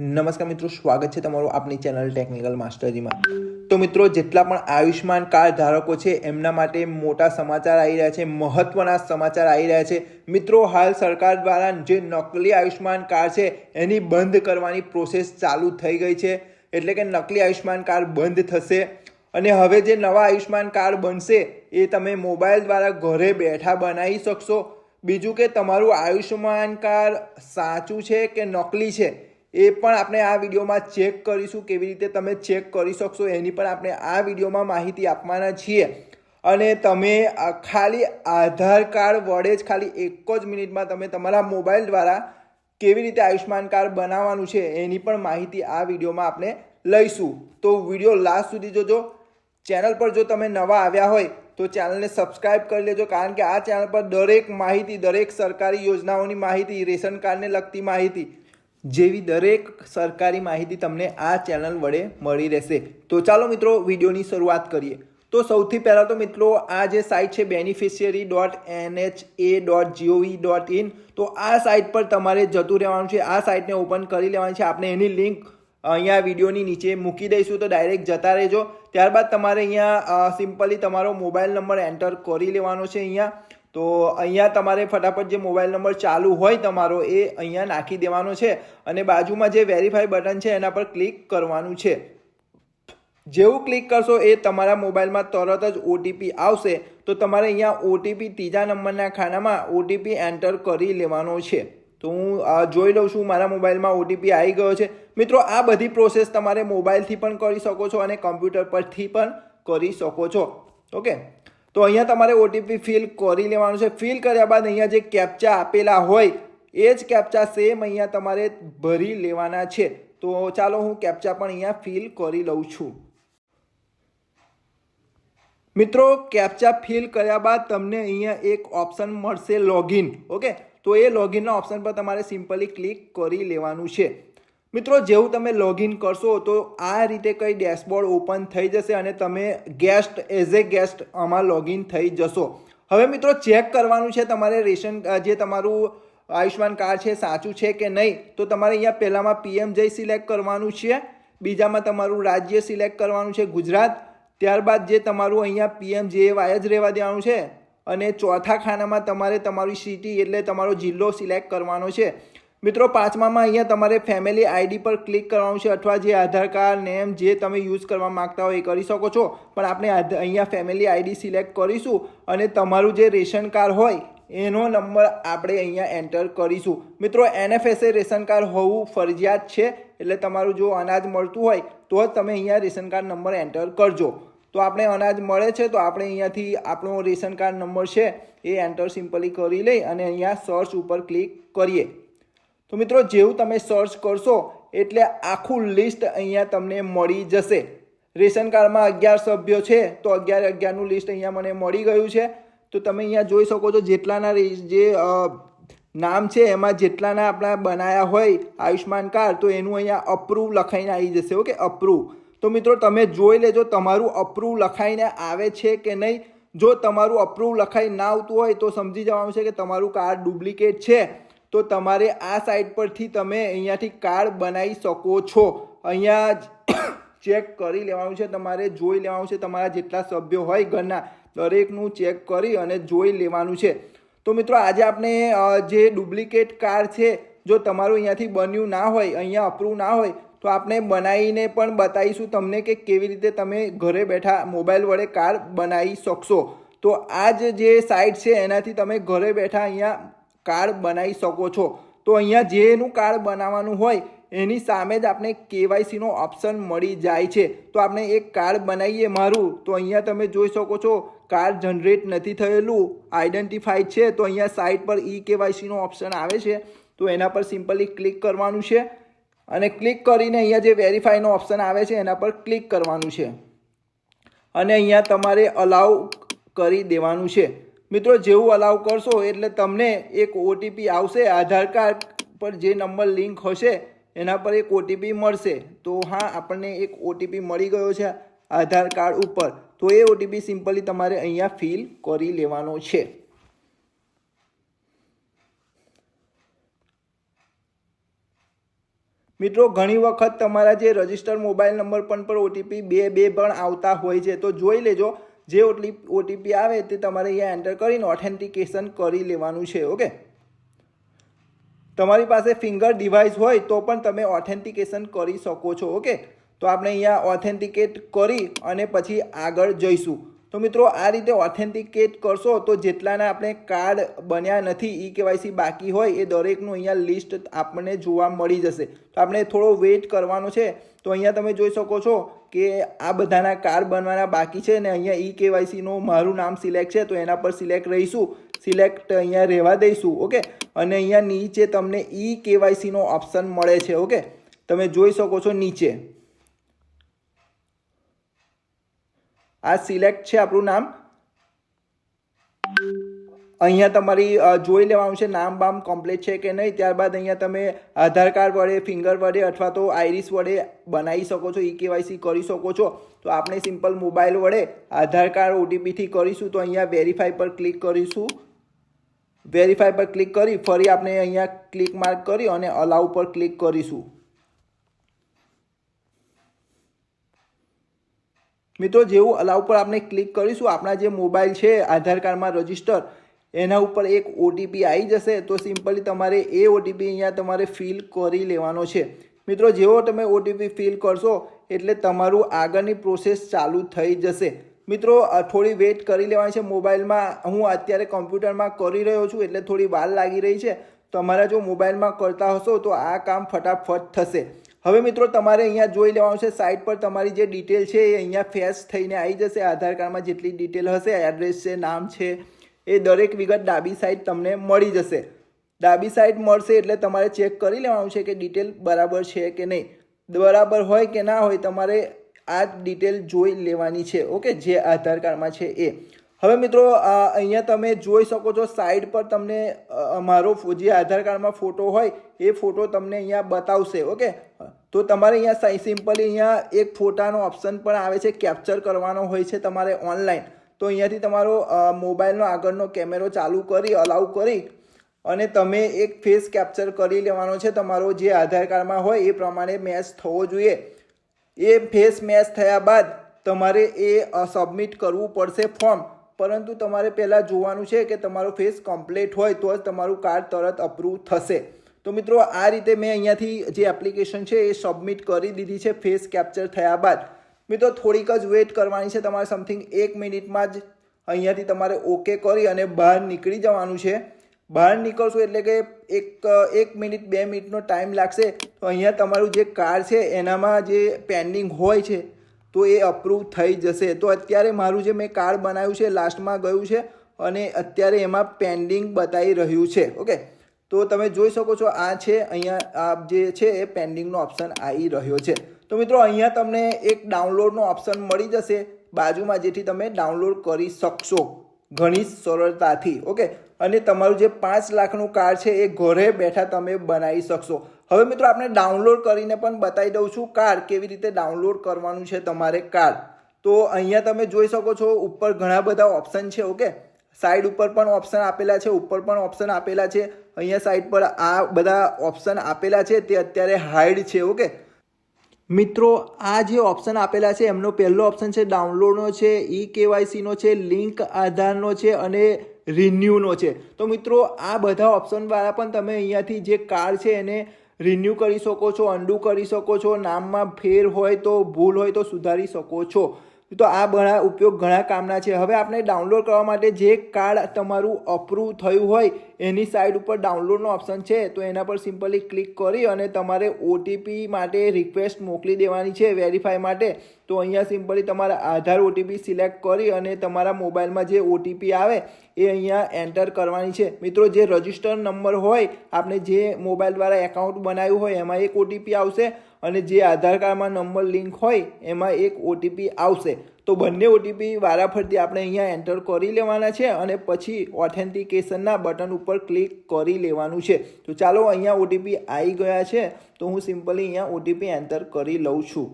નમસ્કાર મિત્રો, સ્વાગત છે તમારું આપણી ચેનલ ટેકનિકલ માસ્ટરીમાં તો મિત્રો, જેટલા પણ આયુષ્યમાન કાર્ડ ધારકો છે, એમના માટે મોટા સમાચાર આવી રહ્યા છે, મહત્વના સમાચાર આવી રહ્યા છે. મિત્રો, હાલ સરકાર દ્વારા જે નકલી આયુષ્યમાન કાર્ડ છે, એની બંધ કરવાની પ્રોસેસ ચાલુ થઈ ગઈ છે. એટલે કે નકલી આયુષ્યમાન કાર્ડ બંધ થશે. અને હવે જે નવા આયુષ્યમાન કાર્ડ બનશે, એ તમે મોબાઈલ દ્વારા ઘરે બેઠા બનાવી શકશો. બીજું કે, તમારું આયુષ્યમાન કાર્ડ સાચું છે કે નકલી છે? એ પણ આપણે આ વિડીયોમાં ચેક કરીશું કેવી રીતે તમે ચેક કરી શકશો. એની પણ આપણે આ વિડીયોમાં માહિતી આપવાના છીએ. અને તમે ખાલી આધાર કાર્ડ વડે જ ખાલી એક જ મિનિટમાં તમે તમારા મોબાઈલ દ્વારા કેવી રીતે આયુષ્માન કાર્ડ બનાવવાનું છે એની પણ માહિતી આ વિડીયોમાં આપણે લઈશું. તો વીડિયો લાસ્ટ સુધી જોજો. ચેનલ પર જો તમે નવા આવ્યા હોય તો ચેનલને સબસ્ક્રાઇબ કરી લેજો. કારણ કે આ ચેનલ પર દરેક માહિતી, દરેક સરકારી યોજનાઓની માહિતી, રેશન કાર્ડને લગતી માહિતી જેવી દરેક સરકારી માહિતી તમને આ ચેનલ વડે મળી રહેશે. તો ચાલો મિત્રો વિડીયોની શરૂઆત કરીએ. તો સૌથી પહેલાં તો મિત્રો આ જે સાઇટ છે beneficiary dot NH A dot GOV dot in તો આ સાઇટ પર તમારે જતું રહેવાનું છે. આ સાઇટને ઓપન કરી લેવાની છે. આપણે એની લિંક અહીંયા વિડીયોની નીચે મૂકી દઈશું. તો ડાયરેક્ટ જતા રહેજો. ત્યારબાદ તમારે અહીંયા સિમ્પલી તમારો મોબાઈલ નંબર એન્ટર કરી લેવાનો છે અહીંયા. તો અહીંયા તમારે ફટાફટ જે મોબાઈલ નંબર ચાલુ હોય તમારો, એ અહીંયા નાખી દેવાનો છે અને બાજુમાં જે વેરીફાઈ બટન છે એના પર ક્લિક કરવાનું છે. જેવું ક્લિક કરશો એ તમારા મોબાઈલમાં તરત જ ઓટીપી આવશે, તો તમારે અહીંયા ઓટીપી ત્રીજા નંબરના ખાનામાં ઓટીપી એન્ટર કરી લેવાનો છે. તો હું જોઈ લઉં છું, મારા મોબાઈલમાં ઓટીપી આવી ગયો છે. મિત્રો, આ બધી પ્રોસેસ તમારે મોબાઈલથી પણ કરી શકો છો અને કમ્પ્યુટર પરથી પણ કરી શકો છો. ઓકે તો અહીંયા તમારે ઓટીપી ફિલ કરી લેવાનું છે. ફિલ કર્યા બાદ અહીંયા જે કેપ્ચા આપેલા હોય, એ જ કેપ્ચા સેમ અહીંયા તમારે ભરી લેવાના છે. તો ચાલો હું કેપ્ચા પણ અહીંયા ફિલ કરી લઉં છું. મિત્રો કેપ્ચા ફિલ કર્યા બાદ તમને અહીંયા એક ઓપ્શન મળશે લોગિન ઓકે? તો એ લોગિનના ઓપ્શન પર તમારે સિમ્પલી ક્લિક કરી લેવાનું છે. મિત્રો, જેવું તમે લોગિન કરશો, તો આ રીતે કંઈ ડેશબોર્ડ ઓપન થઈ જશે અને તમે ગેસ્ટ એઝ એ ગેસ્ટ આમાં લોગિન થઈ જશો. હવે મિત્રો ચેક કરવાનું છે તમારે રેશન જે તમારું આયુષ્માન કાર્ડ છે, સાચું છે કે નહીં? તો તમારે અહીંયા પહેલામાં પીએમ જય સિલેક્ટ કરવાનું છે, બીજામાં તમારું રાજ્ય સિલેક્ટ કરવાનું છે, ગુજરાત. ત્યારબાદ જે તમારું અહીંયા પીએમ જે વાય જ રહેવા દેવાનું છે, અને ચોથા ખાનામાં તમારે તમારી સિટી એટલે તમારો જિલ્લો સિલેક્ટ કરવાનો છે. મિત્રો, પાંચમામાં અહીંયા તમારે ફેમિલી આઈડી પર ક્લિક કરવાનું છે અથવા જે આધાર કાર્ડ નેમ જે તમે યુઝ કરવા માગતા હોય એ કરી શકો છો. પણ આપણે અહીંયા ફેમિલી આઈડી સિલેક્ટ કરીશું અને તમારું જે રેશન કાર્ડ હોય, એનો નંબર આપણે અહીંયા એન્ટર કરીશું. મિત્રો એનએફએસએ રેશન કાર્ડ હોવું ફરજિયાત છે, એટલે તમારું જો અનાજ મળતું હોય, તો જ તમે અહીંયા રેશન કાર્ડ નંબર એન્ટર કરજો. તો આપણે અનાજ મળે છે, તો આપણે અહીંયાથી આપણો રેશન કાર્ડ નંબર છે, એ એન્ટર સિમ્પલી કરી લઈ અને અહીંયા સર્ચ ઉપર ક્લિક કરીએ. તો મિત્રો, જેવું તમે સર્ચ કરશો, એટલે આખું લિસ્ટ અહીંયા તમને મળી જશે. રેશન કાર્ડમાં અગિયાર સભ્યો છે, તો અગિયાર અગિયારનું લિસ્ટ અહીંયા મને મળી ગયું છે. તો તમે અહીંયા જોઈ શકો છો, જેટલાના જે નામ છે, એમાં જેટલાના આપણા બનાયા હોય આયુષ્માન કાર્ડ, તો એનું અહીંયા અપ્રૂવ લખાઈને આવી જશે, ઓકે? અપ્રૂવ તો મિત્રો, તમે જોઈ લેજો, તમારું અપ્રૂવ લખાઈને આવે છે કે નહીં? જો તમારું અપ્રૂવ લખાઈ ના આવતું હોય, તો સમજી જવાનું છે કે તમારું કાર્ડ ડુપ્લિકેટ છે. તો તમારે આ સાઇટ પરથી તમે અહીંયાથી કાર્ડ બનાવી શકો છો. અહીંયા ચેક કરી લેવાનું છે. તમારે જોઈ લેવાનું છે. તમારા જેટલા સભ્યો હોય ઘરના, દરેકનું ચેક કરી અને જોઈ લેવાનું છે. તો મિત્રો, આજે આપણે જે ડુપ્લિકેટ કાર્ડ છે, જો તમારું અહીંયાથી બન્યું ના હોય, અહીંયા અપ્રૂવ ના હોય, તો આપણે બનાવીને પણ બતાવીશું તમને કે કેવી રીતે તમે ઘરે બેઠા મોબાઈલ વડે કાર્ડ બનાવી શકશો. તો આ જે સાઇટ છે, એનાથી તમે ઘરે બેઠા અહીંયા કાર્ડ બનાવી શકો છો. તો અહીંયા જેનું કાર્ડ બનાવવાનું હોય, એની સામે જ આપણે કેવાયસીનો ઓપ્શન મળી જાય છે. તો આપણે એક કાર્ડ બનાવીએ મારું. તો અહીંયા તમે જોઈ શકો છો, કાર્ડ જનરેટ નથી થયેલું આઈડેન્ટિફાઈડ છે. તો અહીંયા સાઇટ પર ઈ કેવાયસીનો ઓપ્શન આવે છે. તો એના પર સિમ્પલી ક્લિક કરવાનું છે. અને ક્લિક કરીને અહીંયા જે વેરીફાઈનો ઓપ્શન આવે છે, એના પર ક્લિક કરવાનું છે. અને અહીંયા તમારે અલાઉ કરી દેવાનું છે. મિત્રો, જેવું અલાઉ કરશો એટલે તમને એક ઓટીપી આવશે, આધાર કાર્ડ પર જે નંબર લિંક હશે, એના પર એક ઓટીપી મળશે. તો હા, આપણને એક ઓટીપી મળી ગયો છે આધાર કાર્ડ ઉપર. તો એ ઓટીપી સિમ્પલી તમારે અહીંયા ફિલ કરી લેવાનો છે. મિત્રો, ઘણી વખત તમારા જે રજિસ્ટર મોબાઈલ નંબર પણ પર ઓટીપી બે બે પણ આવતા હોય છે. તો જોઈ લેજો જે ઓટલી ઓટીપી આવે તે તમારે અહીંયા એન્ટર કરીને ઓથેન્ટિકેશન કરી લેવાનું છે ઓકે તમારી પાસે ફિંગર ડિવાઇસ હોય તો પણ તમે ઓથેન્ટિકેશન કરી શકો છો ઓકે તો આપણે અહીંયા ઓથેન્ટિકેટ કરી અને પછી આગળ જઈશું. તો મિત્રો, આ રીતે ઓથેન્ટિકેટ કરશો તો જેટલાના આપણે કાર્ડ બન્યા નથી, ઈ કેવાયસી બાકી હોય, એ દરેકનું અહીંયા લિસ્ટ આપણને જોવા મળી જશે. તો આપણે થોડો વેઇટ કરવાનો છે. તો અહીંયા તમે જોઈ શકો છો કે આ બધાના કાર્ડ બનવાના બાકી છે ને અહીંયા ઈ કેવાયસીનું મારું નામ સિલેક્ટ છે, તો એના પર સિલેક્ટ રહીશું. સિલેક્ટ અહીંયા રહેવા દઈશું, ઓકે? અને અહીંયા નીચે તમને ઈ કેવાયસીનો ઓપ્શન મળે છે, ઓકે? તમે જોઈ શકો છો નીચે. આ સિલેક્ટ છે આપણું નામ. અહીંયા તમારી જોઈ લેવાનું છે નામ બામ કમ્પ્લીટ છે કે નહીં. ત્યારબાદ અહીંયા તમે આધાર કાર્ડ વડે ફિંગર વડે અથવા તો આઈરિસ વડે બનાવી શકો છો ઈ કેવાયસી કરી શકો છો. તો આપણે સિમ્પલ મોબાઈલ વડે આધાર કાર્ડ ઓટીપીથી કરીશું તો અહીંયા વેરીફાઈ પર ક્લિક કરીશું. વેરીફાઈ પર ક્લિક કરી, ફરી આપણે અહીંયા ક્લિક માર્ક કરી અને અલાઉ પર ક્લિક કરીશું. મિત્રો, જેવું અલાઉ પર આપણે ક્લિક કરીશું, આપણા જે મોબાઈલ છે, આધાર કાર્ડમાં રજિસ્ટર એના ઉપર એક ઓટીપી આવી જશે. તો સિમ્પલી તમારે એ ઓટીપી અહીંયા તમારે ફિલ કરી લેવાનો છે. મિત્રો, જેવો તમે ઓટીપી ફિલ કરશો, એટલે તમારું આગળની પ્રોસેસ ચાલુ થઈ જશે. મિત્રો થોડી વેઇટ કરી લેવાની છે. મોબાઈલમાં હું અત્યારે કમ્પ્યુટરમાં કરી રહ્યો છું, એટલે થોડી વાર લાગી રહી છે. તમારા જો મોબાઈલમાં કરતા હશો, તો આ કામ ફટાફટ થશે. હવે મિત્રો તમારે અહીંયા જોઈ લેવાનું છે સાઇટ પર તમારી જે ડિટેલ છે એ અહીંયા ફેસ થઈને આવી જશે. આધાર કાર્ડમાં જેટલી ડિટેલ હશે એડ્રેસ છે, નામ છે, એ દરેક વિગત ડાબી સાઈડ તમને મળી જશે. ડાબી સાઈડ મળશે એટલે તમારે ચેક કરી લેવાનું છે કે ડિટેલ બરાબર છે કે નહીં. બરાબર હોય કે ના હોય તમારે આ ડિટેલ જોઈ લેવાની છે, ઓકે? જે આધાર કાર્ડમાં છે એ. હવે મિત્રો અહીંયા તમે જોઈ શકો છો સાઈડ પર તમને મારો જે આધાર કાર્ડમાં ફોટો હોય, એ ફોટો તમને અહીંયા બતાવશે, ઓકે? તો તમારે અહીંયા સિમ્પલી અહીંયા એક ફોટાનો ઓપ્શન પણ આવે છે, કેપ્ચર કરવાનો હોય છે તમારે ઓનલાઈન. તો અહીંયાથી તમારો મોબાઈલનો આગળનો કેમેરો ચાલુ કરી, અલાઉ કરી અને તમે એક ફેસ કેપ્ચર કરી લેવાનો છે. તમારો જે આધાર કાર્ડમાં હોય એ પ્રમાણે મેચ થવો જોઈએ. એ ફેસ મેચ થયા બાદ તમારે એ સબમિટ કરવું પડશે ફોર્મ. પરંતુ તમારે પહેલાં જોવાનું છે કે તમારો ફેસ કમ્પ્લીટ હોય તો જ તમારું કાર્ડ તરત અપ્રૂવ થશે. તો મિત્રો, આ રીતે મેં અહીંયાથી જે એપ્લિકેશન છે એ સબમિટ કરી દીધી છે ફેસ કેપ્ચર થયા બાદ. મિત્રો, થોડીક જ વેઇટ કરવાની છે, તમારે સમથિંગ એક મિનિટમાં જ અહીંયાથી તમારે ઓકે કરી અને બહાર નીકળી જવાનું છે. બહાર નીકળશો એટલે કે એક એક મિનિટ, બે મિનિટનો ટાઈમ લાગશે. તો અહીંયા તમારું જે કાર્ડ છે, એનામાં જે પેન્ડિંગ હોય છે, તો એ અપ્રૂવ થઈ જશે. તો અત્યારે મારું જે મેં કાર્ડ બનાવ્યું છે લાસ્ટમાં ગયું છે, અને અત્યારે એમાં પેન્ડિંગ બતાવી રહ્યું છે. ઓકે તો તમે જોઈ શકો છો આ છે, અહીંયા આ જે છે એ પેન્ડિંગનો ઓપ્શન આવી રહ્યો છે. તો મિત્રો, અહીંયા તમને એક ડાઉનલોડનો ઓપ્શન મળી જશે. બાજુમાં જેથી તમે ડાઉનલોડ કરી શકશો ઘણી સરળતાથી, ઓકે? અને તમારું જે પાંચ લાખનું કાર્ડ છે એ ઘરે બેઠા તમે બનાવી શકશો. હવે મિત્રો આપણે ડાઉનલોડ કરીને પણ બતાવી દઉં છું કાર્ડ કેવી રીતે ડાઉનલોડ કરવાનું છે તમારે કાર્ડ તો અહીંયા તમે જોઈ શકો છો, ઉપર ઘણા બધા ઓપ્શન છે, ઓકે? સાઈડ ઉપર પણ ઓપ્શન આપેલા છે, ઉપર પણ ઓપ્શન આપેલા છે. અહીંયા સાઈડ પર આ બધા ઓપ્શન આપેલા છે, તે અત્યારે હાઈડ છે, ઓકે? મિત્રો, આ જે ઓપ્શન આપેલા છે, એમનો પહેલો ઓપ્શન છે, ડાઉનલોડનો છે, ઈ કેવાયસીનો છે, લિંક આધારનો છે અને રિન્યૂનો છે. તો મિત્રો, આ બધા ઓપ્શનવાળા પણ તમે અહીંયાથી જે કાર્ડ છે એને રિન્યૂ કરી શકો છો, અન્ડુ કરી શકો છો, નામમાં ફેર હોય તો, ભૂલ હોય તો સુધારી શકો છો. તો આ ઘણા ઉપયોગ ઘણા કામના છે. હવે આપણે ડાઉનલોડ કરવા માટે જે કાર્ડ તમારું અપ્રૂવ થયું હોય એની સાઈડ ઉપર ડાઉનલોડનો ઓપ્શન છે, તો એના પર સિમ્પલી ક્લિક કરી અને તમારે ઓટીપી માટે રિક્વેસ્ટ મોકલી દેવાની છે વેરીફાઈ માટે. તો અહીંયા સિમ્પલી તમારા આધાર ઓટીપી સિલેક્ટ કરી અને તમારા મોબાઈલમાં જે ઓટીપી આવે, એ અહીંયા એન્ટર કરવાની છે. મિત્રો, જે રજિસ્ટર નંબર હોય આપણે જે મોબાઈલ દ્વારા એકાઉન્ટ બનાવ્યું હોય, એમાં એક ઓટીપી આવશે અને જે આધાર કાર્ડમાં નંબર લિંક હોય, એમાં એક ઓટીપી આવશે. તો બંને ઓટીપી વારાફરતી આપણે અહીંયા એન્ટર કરી લેવાના છે અને પછી ઓથેન્ટિકેશનના બટન ઉપર ક્લિક કરી લેવાનું છે. તો ચાલો અહીંયા ઓટીપી આવી ગયા છે, તો હું સિમ્પલી અહીંયા ઓટીપી એન્ટર કરી લઉં છું.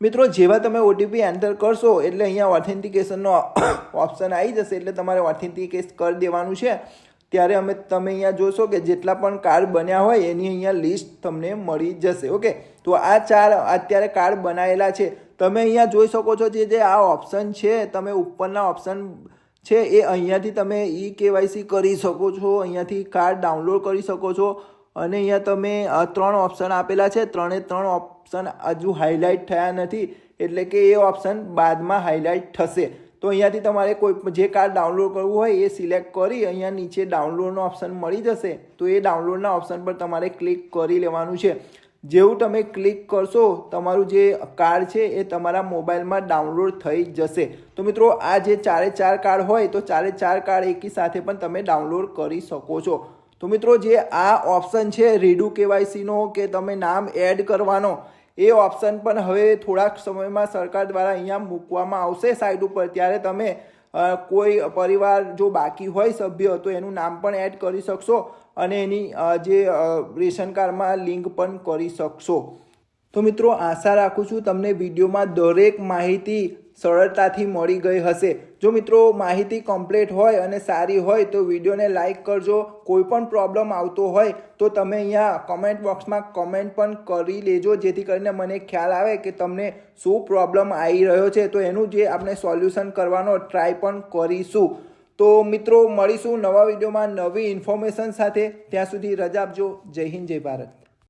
મિત્રો, જેવા તમે ઓટીપી એન્ટર કરશો એટલે અહીંયા ઓથેન્ટિકેશનનો ઓપ્શન આવી જશે એટલે તમારે ઓથેન્ટિકેટ કરી દેવાનું છે. ત્યારે અમે તમે અહીંયા જોશો કે જેટલા પણ કાર્ડ બન્યા હોય એની અહીંયા લિસ્ટ તમને મળી જશે ઓકે તો આ ચાર અત્યારે કાર્ડ બનાવેલા છે. તમે અહીંયા જોઈ શકો છો જે જે આ ઓપ્શન છે, તમે ઉપરના ઓપ્શન છે, એ અહીંયાથી તમે ઈ કેવાયસી કરી શકો છો, અહીંયાથી કાર્ડ ડાઉનલોડ કરી શકો છો. અને અહીંયા તમે ત્રણ ઓપ્શન આપેલા છે, ત્રણે ત્રણ ઓપ્શન હજુ હાઇલાઇટ થયા નથી, એટલે કે એ ઓપ્શન બાદમાં હાઇલાઇટ થશે. તો અહીંયાથી તમારે કોઈ જે કાર્ડ ડાઉનલોડ કરવું હોય એ સિલેક્ટ કરી અહીંયા નીચે ડાઉનલોડનો ઓપ્શન મળી જશે. તો એ ડાઉનલોડના ઓપ્શન પર તમારે ક્લિક કરી લેવાનું છે. જેવું તમે ક્લિક કરશો, તમારું જે કાર્ડ છે એ તમારા મોબાઈલમાં ડાઉનલોડ થઈ જશે. તો મિત્રો, આ જે ચારે ચાર કાર્ડ હોય, તો ચારે ચાર કાર્ડ એકી સાથે પણ તમે ડાઉનલોડ કરી શકો છો. તો મિત્રો, જે આ ઓપ્શન છે રીડુ કેવાયસીનો કે તમે નામ એડ કરવાનો એ ઓપ્શન પણ હવે થોડાક સમયમાં સરકાર દ્વારા અહીંયા મૂકવામાં આવશે સાઇટ ઉપર. ત્યારે તમે કોઈ પરિવાર જો બાકી હોય સભ્ય, તો એનું નામ પણ એડ કરી શકશો અને એની જે રેશન કાર્ડમાં લિંક પણ કરી શકશો. તો મિત્રો, આશા રાખું છું તમને વિડીયોમાં દરેક માહિતી સરળતાથી મળી ગઈ હશે. જો મિત્રો માહિતી કમ્પ્લીટ હોય અને સારી હોય તો વિડીયોને લાઇક કરજો. કોઈ પણ પ્રોબ્લેમ આવતો હોય તો તમે અહીંયા કમેન્ટ બોક્સમાં કમેન્ટ પણ કરી લેજો. જેથી કરીને મને ખ્યાલ આવે કે તમને શું પ્રોબ્લેમ આવી રહ્યો છે. તો એનું જે આપણે સોલ્યુશન કરવાનો ટ્રાય પણ કરીશું. તો મિત્રો મળીશું નવા વિડીયોમાં નવી ઇન્ફોર્મેશન સાથે. ત્યાં સુધી રજા આપજો. જય હિન્દ, જય ભારત.